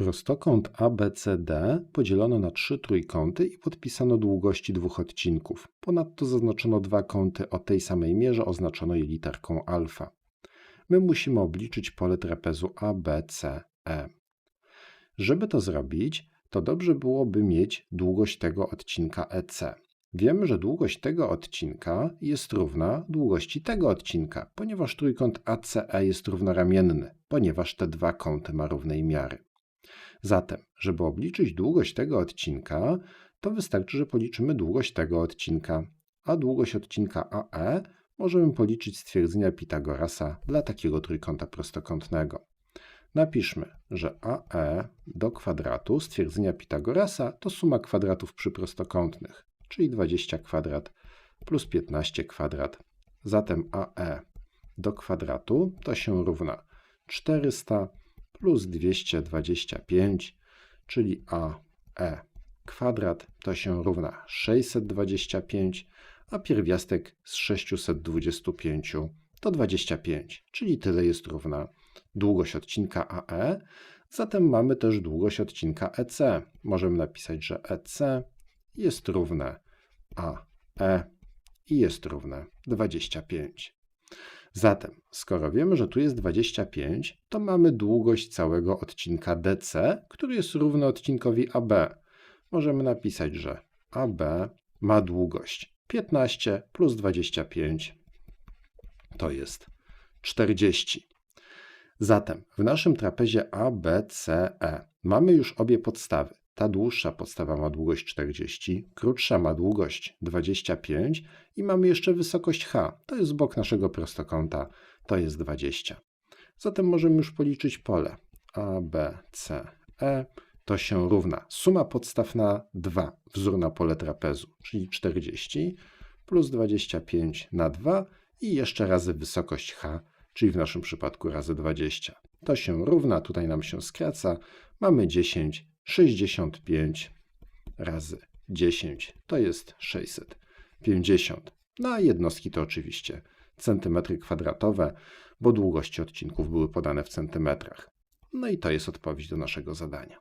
Prostokąt ABCD podzielono na trzy trójkąty i podpisano długości dwóch odcinków. Ponadto zaznaczono dwa kąty o tej samej mierze, oznaczono je literką alfa. My musimy obliczyć pole trapezu ABCE. Żeby to zrobić, to dobrze byłoby mieć długość tego odcinka EC. Wiemy, że długość tego odcinka jest równa długości tego odcinka, ponieważ trójkąt ACE jest równoramienny, ponieważ te dwa kąty ma równej miary. Zatem, żeby obliczyć długość tego odcinka, to wystarczy, że policzymy długość tego odcinka, a długość odcinka AE możemy policzyć z twierdzenia Pitagorasa dla takiego trójkąta prostokątnego. Napiszmy, że AE do kwadratu stwierdzenia Pitagorasa to suma kwadratów przyprostokątnych, czyli 20 kwadrat plus 15 kwadrat. Zatem AE do kwadratu to się równa 400 plus 225, czyli AE kwadrat to się równa 625, a pierwiastek z 625 to 25, czyli tyle jest równa długość odcinka AE. Zatem mamy też długość odcinka EC. Możemy napisać, że EC jest równe AE i jest równe 25. Zatem, skoro wiemy, że tu jest 25, to mamy długość całego odcinka DC, który jest równy odcinkowi AB. Możemy napisać, że AB ma długość 15 plus 25 to jest 40. Zatem w naszym trapezie ABCE mamy już obie podstawy. Ta dłuższa podstawa ma długość 40, krótsza ma długość 25 i mamy jeszcze wysokość h. To jest bok naszego prostokąta, to jest 20. Zatem możemy już policzyć pole ABCE. To się równa suma podstaw na 2, wzór na pole trapezu, czyli 40 plus 25 na 2 i jeszcze razy wysokość h, czyli w naszym przypadku razy 20. To się równa, tutaj nam się skraca, mamy 10, 65 razy 10 to jest 650. Na jednostki to oczywiście centymetry kwadratowe, bo długości odcinków były podane w centymetrach. No i to jest odpowiedź do naszego zadania.